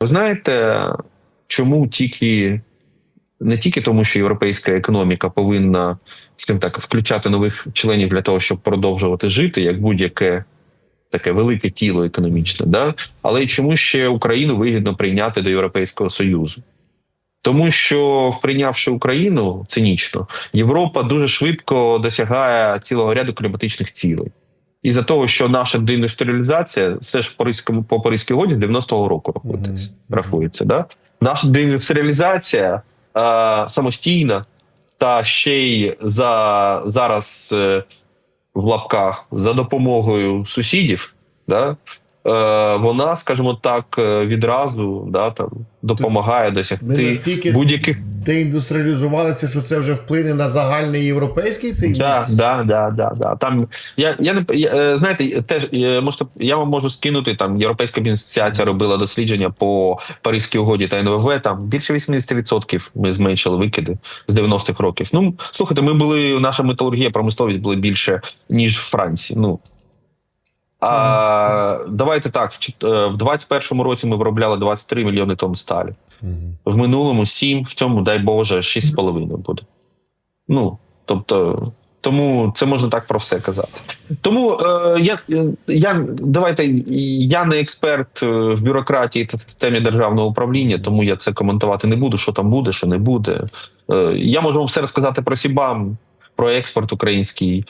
Ви знаєте, чому тільки не тільки тому, що європейська економіка повинна, скажімо так, включати нових членів для того, щоб продовжувати жити, як будь-яке таке велике тіло економічне, да? але й чому ще Україну вигідно прийняти до Європейського Союзу. Тому що, прийнявши Україну цинічно, Європа дуже швидко досягає цілого ряду кліматичних цілей. І за того, що наша деіндустріалізація, все ж по Паризькому по Паризькій годі 90-го року рахується. Мгм. рахується да? Наша деіндустріалізація е, самостійна, та ще й за зараз е, в лапках за допомогою сусідів, да? е, вона, скажімо так, е, відразу да, там, допомагає досягти будь-яких деіндустріалізувалися, що це вже вплине на загальний європейський цей Да, да, да, да, да. Там я, я не я, е, знаєте, теж е, можете, я вам можу скинути там. Європейська асоціація робила дослідження по Паризькій угоді та НВВ. Там більше 80% ми зменшили викиди з 90-х років. Ну слухайте, ми були наша металургія, промисловість були більше ніж в Франції. Ну а давайте так, в чот- е, в 21-му році ми виробляли 23 мільйони тонн сталі. В минулому 7, в цьому, дай Боже, 6,5 буде. Ну, тобто, тому це можна так про все казати. Тому е, я, я давайте я не експерт е, в бюрократії та системі державного управління, тому я це коментувати не буду, що там буде, що не буде. Е, я можу вам все розказати про Сібам, про експорт український.